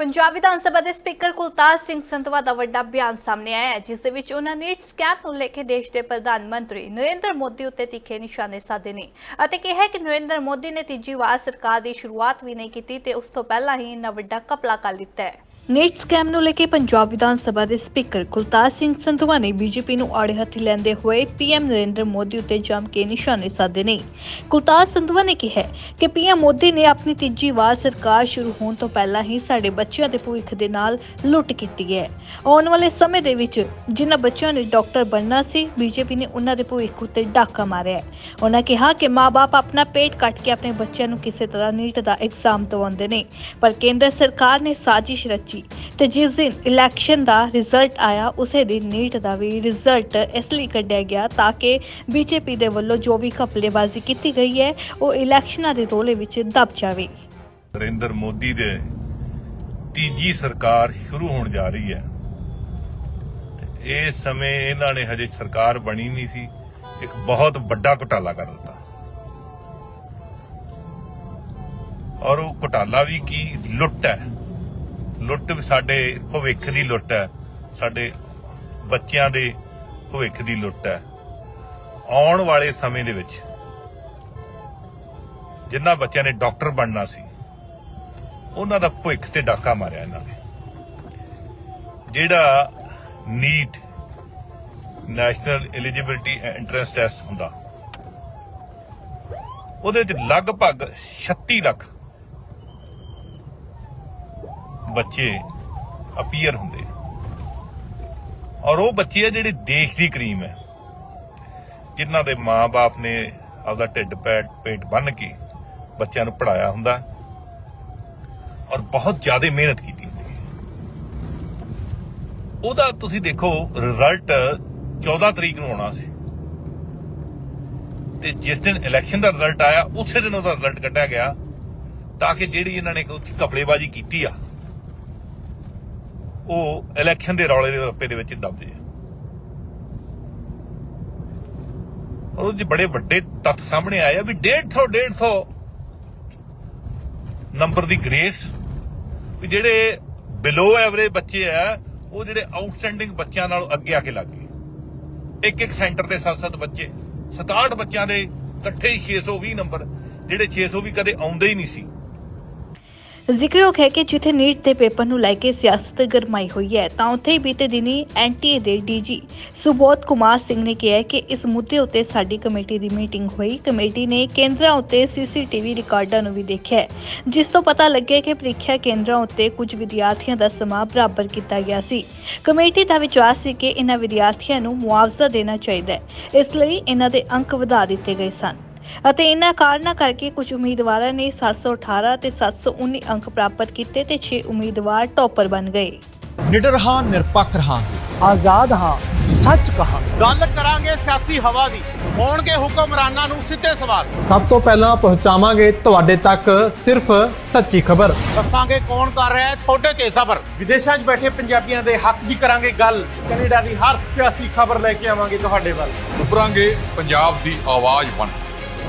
ਪੰਜਾਬ ਵਿਧਾਨ ਸਭਾ ਦੇ ਸਪੀਕਰ ਕੁਲਤਾਰ ਸਿੰਘ ਸੰਧਵਾ ਦਾ ਵੱਡਾ ਬਿਆਨ ਸਾਹਮਣੇ ਆਇਆ ਹੈ, ਜਿਸ ਦੇ ਵਿੱਚ ਉਹਨਾਂ ਨੇ ਸਕੈਮ ਨੂੰ ਲੈ ਕੇ ਦੇਸ਼ ਦੇ ਪ੍ਰਧਾਨ ਮੰਤਰੀ ਨਰਿੰਦਰ ਮੋਦੀ ਉੱਤੇ ਤਿੱਖੇ ਨਿਸ਼ਾਨੇ ਸਾਧੇ ਨੇ ਅਤੇ ਕਿਹਾ ਕਿ ਨਰਿੰਦਰ ਮੋਦੀ ਨੇ ਤੀਜੀ ਵਾਰ ਸਰਕਾਰ ਦੀ ਸ਼ੁਰੂਆਤ ਵੀ ਨਹੀਂ ਕੀਤੀ ਤੇ ਉਸ ਤੋਂ ਪਹਿਲਾਂ ਹੀ ਇੰਨਾ ਵੱਡਾ ਕਪਲਾ ਕਰ ਲਿੱਤਾ ਹੈ। ਨੇਟ ਸਕੈਮ ਨੂੰ ਲੈ ਕੇ ਪੰਜਾਬ ਵਿਧਾਨ ਸਭਾ ਦੇ ਸਪੀਕਰ ਕੁਲਤਾਰ ਸਿੰਘ ਸੰਧਵਾ ਨੇ ਬੀਜੇਪੀ ਨੂੰ ਆੜੇ ਹੱਥੀ ਲੈਂਦੇ ਹੋਏ ਪੀਐਮ ਨਰਿੰਦਰ ਮੋਦੀ ਉੱਤੇ ਜੰਮ ਕੇ ਨਿਸ਼ਾਨੇ ਸਾਧੇ ਨੇ। ਕੁਲਤਾਰ ਸੰਧਵਾ ਨੇ ਕਿਹਾ ਕਿ ਪੀਐਮ ਮੋਦੀ ਨੇ ਆਪਣੀ ਤੀਜੀ ਵਾਰ ਸਰਕਾਰ ਸ਼ੁਰੂ ਹੋਣ ਤੋਂ ਪਹਿਲਾਂ ਹੀ ਸਾਡੇ ਬੱਚਿਆਂ ਦੇ ਭਵਿੱਖ ਦੇ ਨਾਲ ਲੁੱਟ ਕੀਤੀ ਹੈ। ਆਉਣ ਵਾਲੇ ਸਮੇਂ ਦੇ ਵਿੱਚ ਜਿਨ੍ਹਾਂ ਬੱਚਿਆਂ ਨੇ ਡਾਕਟਰ ਬਣਨਾ ਸੀ, ਬੀਜੇਪੀ ਨੇ ਉਹਨਾਂ ਦੇ ਭਵਿੱਖ ਉੱਤੇ ਡਾਕਾ ਮਾਰਿਆ ਹੈ। ਉਹਨਾਂ ਕਿਹਾ ਕਿ ਮਾਪੇ ਆਪਣਾ ਪੇਟ ਕੱਟ ਕੇ ਆਪਣੇ ਬੱਚਿਆਂ ਨੂੰ ਕਿਸੇ ਤਰ੍ਹਾਂ ਨੀਟ ਦਾ ਐਗਜ਼ਾਮ ਦਿਵਾਉਂਦੇ ਨੇ, ਪਰ ਕੇਂਦਰ ਸਰਕਾਰ ਨੇ ਸਾਜ਼ਿਸ਼ ਰਚੀ ਤੇ ਜਿਸ ਦਿਨ ਇਲੈਕਸ਼ਨ ਦਾ ਰਿਜ਼ਲਟ ਆਇਆ, ਉਸੇ ਦਿਨ ਨੀਟ ਦਾ ਵੀ ਰਿਜ਼ਲਟ ਇਸ ਲਈ ਕੱਢਿਆ ਗਿਆ ਤਾਂ ਕਿ ਬੀਜੇਪੀ ਦੇ ਵੱਲੋਂ ਜੋ ਵੀ ਘਪਲੇਬਾਜ਼ੀ ਕੀਤੀ ਗਈ ਹੈ, ਉਹ ਇਲੈਕਸ਼ਨਾਂ ਦੇ ਰੋਲੇ ਵਿੱਚ ਦਬ ਜਾਵੇ। ਨਰਿੰਦਰ ਮੋਦੀ ਦੇ ਤੀਜੀ ਸਰਕਾਰ ਸ਼ੁਰੂ ਹੋਣ ਜਾ ਰਹੀ ਹੈ। ਇਸ ਸਮੇਂ ਇਹਨਾਂ ਨੇ ਹਜੇ ਸਰਕਾਰ ਬਣੀ ਨਹੀਂ ਸੀ। ਇੱਕ ਬਹੁਤ ਵੱਡਾ ਘੁਟਾਲਾ ਕਰ ਦਿੱਤਾ। ਔਰ ਉਹ ਘੁਟਾਲਾ ਵੀ ਕੀ? ਲੁੱਟ ਹੈ। ਲੁੱਟ ਸਾਡੇ ਭਵਿੱਖ ਦੀ ਲੁੱਟ ਹੈ। ਸਾਡੇ ਬੱਚਿਆਂ ਦੇ ਭਵਿੱਖ ਦੀ ਲੁੱਟ ਹੈ। ਆਉਣ ਵਾਲੇ ਸਮੇਂ ਦੇ ਵਿੱਚ ਜਿਨ੍ਹਾਂ ਬੱਚਿਆਂ ਨੇ ਡਾਕਟਰ ਬਣਨਾ ਸੀ, ਉਹਨਾਂ ਦਾ ਭਵਿੱਖ ਤੇ ਡਾਕਾ ਮਾਰਿਆ ਇਹਨਾਂ ਨੇ। ਜਿਹੜਾ NEET, national eligibility entrance test ਹੁੰਦਾ, ਉਹਦੇ ਵਿੱਚ ਲਗਭਗ 36 ਲੱਖ ਬੱਚੇ ਅਪੀਅਰ ਹੁੰਦੇ ਔਰ ਉਹ ਬੱਚੇ ਆ ਜਿਹੜੇ ਦੇਸ਼ ਦੀ ਕਰੀਮ ਹੈ। ਜਿਨ੍ਹਾਂ ਦੇ ਮਾਪੇ ਨੇ ਆਪਦਾ ਢਿੱਡ ਪੈਟ ਪੇਟ ਬੰਨ ਕੇ ਬੱਚਿਆਂ ਨੂੰ ਪੜਾਇਆ ਹੁੰਦਾ ਔਰ ਬਹੁਤ ਜ਼ਿਆਦਾ ਮਿਹਨਤ ਕੀਤੀ ਹੁੰਦੀ ਹੈ। ਉਹਦਾ ਤੁਸੀਂ ਦੇਖੋ ਰਿਜ਼ਲਟ 14 ਤਰੀਕ ਨੂੰ ਆਉਣਾ ਸੀ। ਤੇ ਜਿਸ ਦਿਨ ਇਲੈਕਸ਼ਨ ਦਾ ਰਿਜ਼ਲਟ ਆਇਆ, ਉਸੇ ਦਿਨ ਉਹਦਾ ਰਿਜ਼ਲਟ ਕੱਢਿਆ ਗਿਆ ਤਾਂ ਕਿ ਜਿਹੜੀ ਇਹਨਾਂ ਨੇ ਉੱਥੇ ਕਪੜੇਬਾਜ਼ੀ ਕੀਤੀ ਆ ਉਹ ਇਲੈਕਸ਼ਨ ਦੇ ਰੌਲੇ ਦੇ ਰੱਪੇ ਦੇ ਵਿੱਚ ਦੱਬਦੇ ਜੇ ਉਹ ਜੀ ਬੜੇ ਵੱਡੇ ਤੱਥ ਸਾਹਮਣੇ ਆਏ ਆ ਵੀ 150 150 ਨੰਬਰ ਦੀ ਗ੍ਰੇਸ ਵੀ ਜਿਹੜੇ ਬਿਲੋ ਐਵਰੇਜ ਬੱਚੇ ਆ, ਉਹ ਜਿਹੜੇ ਆਊਟਸਟੈਂਡਿੰਗ ਬੱਚਿਆਂ ਨਾਲ ਅੱਗੇ ਆ ਕੇ ਲੱਗ ਗਏ। ਇੱਕ ਇੱਕ ਸੈਂਟਰ ਦੇ 7-7 ਬੱਚੇ 67 ਬੱਚਿਆਂ ਦੇ ਇਕੱਠੇ ਹੀ 620 ਨੰਬਰ ਜਿਹੜੇ 600 ਵੀ ਕਦੇ ਆਉਂਦੇ ਹੀ ਨਹੀਂ ਸੀ। ਜ਼ਿਕਰਯੋਗ ਹੈ ਕਿ ਜਿੱਥੇ ਨੀਟ ਦੇ ਪੇਪਰ ਨੂੰ ਲੈ ਕੇ ਸਿਆਸਤ ਗਰਮਾਈ ਹੋਈ ਹੈ, ਤਾਂ ਉੱਥੇ ਹੀ ਬੀਤੇ ਦਿਨੀ ਐਨਟੀਏ ਦੇ ਡੀਜੀ ਸੁਬੋਧ ਕੁਮਾਰ ਸਿੰਘ ਨੇ ਕਿਹਾ ਕਿ ਇਸ ਮੁੱਦੇ ਉੱਤੇ ਸਾਡੀ ਕਮੇਟੀ ਦੀ ਮੀਟਿੰਗ ਹੋਈ। ਕਮੇਟੀ ਨੇ ਕੇਂਦਰਾਂ ਉੱਤੇ ਸੀਸੀਟੀਵੀ ਰਿਕਾਰਡਾਂ ਨੂੰ ਵੀ ਦੇਖਿਆ ਜਿਸ ਤੋਂ ਪਤਾ ਲੱਗਿਆ ਕਿ ਪ੍ਰੀਖਿਆ ਕੇਂਦਰਾਂ ਉੱਤੇ ਕੁਝ ਵਿਦਿਆਰਥੀਆਂ ਦਾ ਸਮਾਂ ਬਰਾਬਰ ਕੀਤਾ ਗਿਆ ਸੀ। ਕਮੇਟੀ ਦਾ ਵਿਚਾਰ ਸੀ ਕਿ ਇਹਨਾਂ ਵਿਦਿਆਰਥੀਆਂ ਨੂੰ ਮੁਆਵਜ਼ਾ ਦੇਣਾ ਚਾਹੀਦਾ ਹੈ, ਇਸ ਲਈ ਇਹਨਾਂ ਦੇ ਅੰਕ ਵਧਾ ਦਿੱਤੇ ਗਏ ਸਨ। ਅਤੇ ਇਨ੍ਹਾਂ ਕਾਰਨਾਂ ਕਰਕੇ ਕੁਝ ਉਮੀਦਵਾਰਾਂ ਨੇ 718 ਤੇ 719 ਅੰਕ ਪ੍ਰਾਪਤ ਕੀਤੇ ਤੇ 6 ਉਮੀਦਵਾਰ ਟੌਪਰ ਬਣ ਗਏ। ਨਿਡਰ ਹਾਂ ਨਿਰਪੱਖ ਰਹਾਂਗੇ। ਆਜ਼ਾਦ ਹਾਂ ਸੱਚ ਕਹਾਂਗੇ। ਗੱਲ ਕਰਾਂਗੇ ਸਿਆਸੀ ਹਵਾ ਦੀ। ਹੋਣਗੇ ਹੁਕਮਰਾਨਾਂ ਨੂੰ ਸਿੱਧੇ ਸਵਾਲ। ਸਭ ਤੋਂ ਪਹਿਲਾਂ ਪਹੁੰਚਾਵਾਂਗੇ ਤੁਹਾਡੇ ਤੱਕ ਸਿਰਫ ਸੱਚੀ ਖਬਰ। ਦੱਸਾਂਗੇ ਕੌਣ ਕਰ ਰਿਹਾ ਹੈ ਤੁਹਾਡੇ ਤੇ ਸਬਰ। ਵਿਦੇਸ਼ਾਂ 'ਚ ਬੈਠੇ ਪੰਜਾਬੀਆਂ ਦੇ ਹੱਕ ਦੀ ਕਰਾਂਗੇ ਗੱਲ। ਕੈਨੇਡਾ ਦੀ ਹਰ ਸਿਆਸੀ ਖਬਰ ਲੈ ਕੇ ਆਵਾਂਗੇ ਤੁਹਾਡੇ ਵੱਲ। ਉੱਭਰਾਂਗੇ ਪੰਜਾਬ ਦੀ ਆਵਾਜ਼ ਬਣ ਕੇ।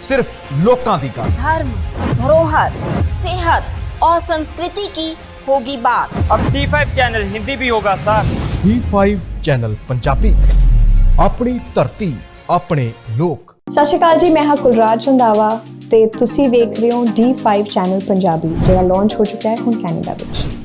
ਸਿਰਫ ਲੋਕਾਂ ਦੀ ਗੱਲ धर्म धरोहर सेहत और संस्कृति की होगी बात ਅਬ D5 ਚੈਨਲ ਹਿੰਦੀ ਵੀ ਹੋਗਾ ਸਰ D5 ਚੈਨਲ ਪੰਜਾਬੀ ਆਪਣੀ ਧਰਤੀ ਆਪਣੇ ਲੋਕ ਸਤਿ ਸ਼੍ਰੀ ਅਕਾਲ ਜੀ ਮੈਂ ਹਾਂ ਕੁਲਰਾਜ ਰੰਧਾਵਾ ਤੇ ਤੁਸੀਂ ਦੇਖ ਰਹੇ ਹੋ D5 ਚੈਨਲ ਪੰਜਾਬੀ ਜਿਹੜਾ ਲਾਂਚ ਹੋ ਚੁੱਕਾ ਹੈ ਹੁਣ ਕੈਨੇਡਾ ਵਿੱਚ